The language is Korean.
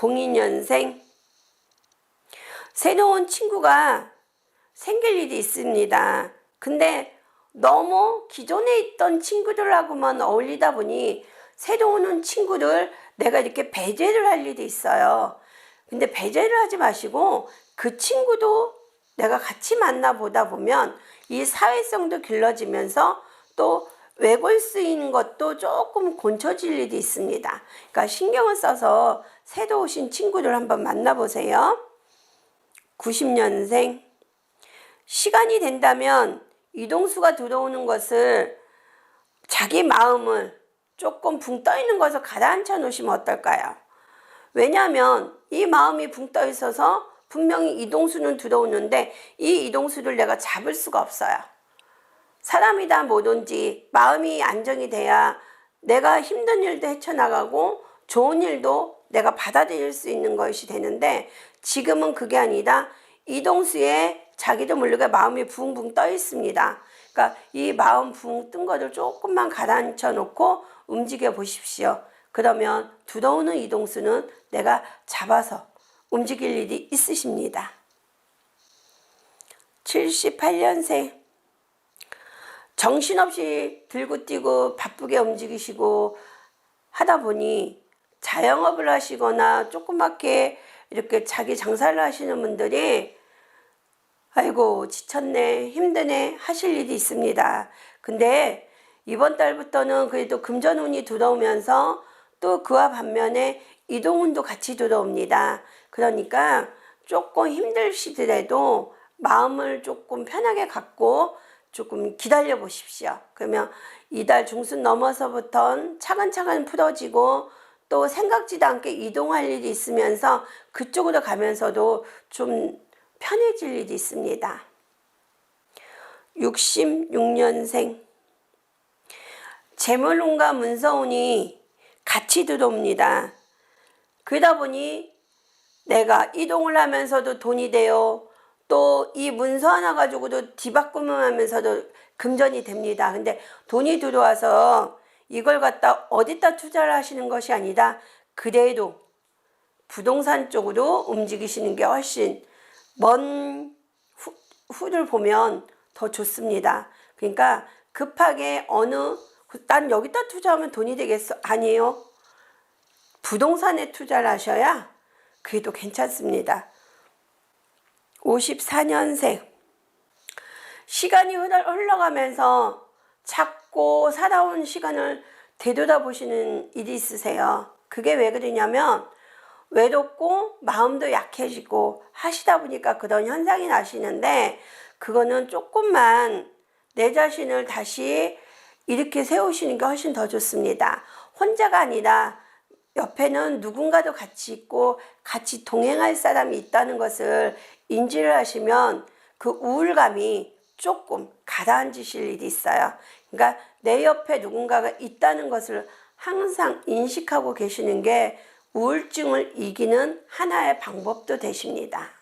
02년생 새로운 친구가 생길 일이 있습니다. 근데 너무 기존에 있던 친구들하고만 어울리다 보니 새로 오는 친구를 내가 이렇게 배제를 할 일이 있어요. 근데 배제를 하지 마시고 그 친구도 내가 같이 만나보다 보면 이 사회성도 길러지면서 또 외골 쓰이는 것도 조금 곤처질 일이 있습니다. 그러니까 신경을 써서 새로 오신 친구들 한번 만나보세요. 90년생. 시간이 된다면 이동수가 들어오는 것을 자기 마음을 조금 붕 떠 있는 것을 가라앉혀 놓으시면 어떨까요? 왜냐하면 이 마음이 붕 떠 있어서 분명히 이동수는 들어오는데 이 이동수를 내가 잡을 수가 없어요. 사람이다 뭐든지 마음이 안정이 돼야 내가 힘든 일도 헤쳐나가고 좋은 일도 내가 받아들일 수 있는 것이 되는데 지금은 그게 아니다. 이동수의 자기도 모르게 마음이 붕붕 떠 있습니다. 그러니까 이 마음 붕뜬 거를 조금만 가라앉혀 놓고 움직여 보십시오. 그러면 들어오는 이동수는 내가 잡아서 움직일 일이 있으십니다. 78년생 정신없이 들고 뛰고 바쁘게 움직이시고 하다 보니 자영업을 하시거나 조그맣게 이렇게 자기 장사를 하시는 분들이 아이고 지쳤네 힘드네 하실 일이 있습니다. 근데 이번 달부터는 그래도 금전운이 들어오면서 또 그와 반면에 이동운도 같이 들어옵니다. 그러니까 조금 힘들시더라도 마음을 조금 편하게 갖고 조금 기다려 보십시오. 그러면 이달 중순 넘어서부터 차근차근 풀어지고 또 생각지도 않게 이동할 일이 있으면서 그쪽으로 가면서도 좀 편해질 일이 있습니다. 66년생 재물운과 문서운이 같이 들어옵니다. 그러다 보니 내가 이동을 하면서도 돈이 돼요. 또 이 문서 하나 가지고도 뒤바꿈을 하면서도 금전이 됩니다. 근데 돈이 들어와서 이걸 갖다 어디다 투자를 하시는 것이 아니라 그래도 부동산 쪽으로 움직이시는 게 훨씬 먼 후, 후를 보면 더 좋습니다. 그러니까 급하게 어느 난 여기다 투자하면 돈이 되겠어 아니에요. 부동산에 투자를 하셔야 그래도 괜찮습니다. 54년생 시간이 흘러가면서 찾고 살아온 시간을 되돌아 보시는 일이 있으세요. 그게 왜 그러냐면 외롭고 마음도 약해지고 하시다 보니까 그런 현상이 나시는데 그거는 조금만 내 자신을 다시 이렇게 세우시는 게 훨씬 더 좋습니다. 혼자가 아니라 옆에는 누군가도 같이 있고 같이 동행할 사람이 있다는 것을 인지를 하시면 그 우울감이 조금 가라앉으실 일이 있어요. 그러니까 내 옆에 누군가가 있다는 것을 항상 인식하고 계시는 게 우울증을 이기는 하나의 방법도 되십니다.